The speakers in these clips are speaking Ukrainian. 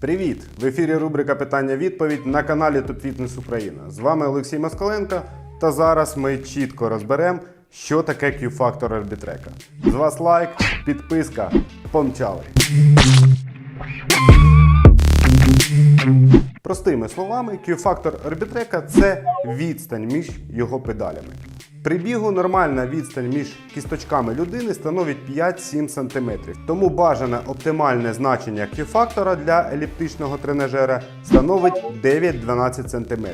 Привіт! В ефірі рубрика Питання-відповідь на каналі Тут Фітнес Україна. З вами Олексій Москаленко. Та зараз ми чітко розберемо, що таке Q-фактор арбітрека. З вас лайк, підписка, помчали. Простими словами, Q-фактор арбітрека це відстань між його педалями. При бігу нормальна відстань між кісточками людини становить 5-7 см. Тому бажане оптимальне значення Q-фактора для еліптичного тренажера становить 9-12 см.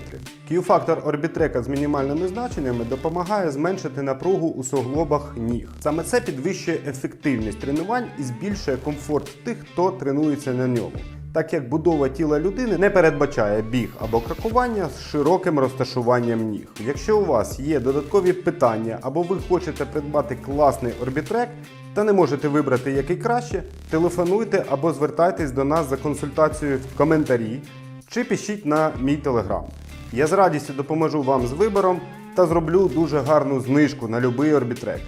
Q-фактор орбітрека з мінімальними значеннями допомагає зменшити напругу у суглобах ніг. Саме це підвищує ефективність тренувань і збільшує комфорт тих, хто тренується на ньому так як будова тіла людини не передбачає біг або крокування з широким розташуванням ніг. Якщо у вас є додаткові питання або ви хочете придбати класний орбітрек та не можете вибрати який краще, телефонуйте або звертайтесь до нас за консультацією в коментарі чи пишіть на мій телеграм. Я з радістю допоможу вам з вибором та зроблю дуже гарну знижку на будь-який орбітрек.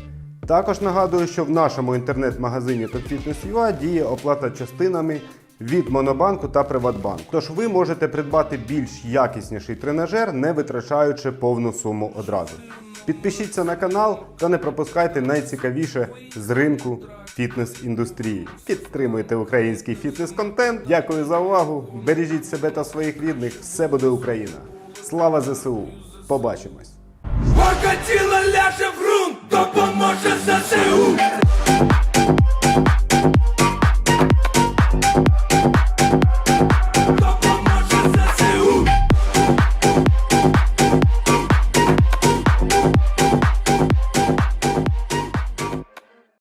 Також нагадую, що в нашому інтернет-магазині TopFitness.ua діє оплата частинами від Монобанку та Приватбанку. Тож ви можете придбати більш якісніший тренажер, не витрачаючи повну суму одразу. Підпишіться на канал та не пропускайте найцікавіше з ринку фітнес-індустрії. Підтримуйте український фітнес-контент. Дякую за увагу. Бережіть себе та своїх рідних. Все буде Україна. Слава ЗСУ! Побачимось! Покатіло ляже в ґрунт, допоможе ЗСУ.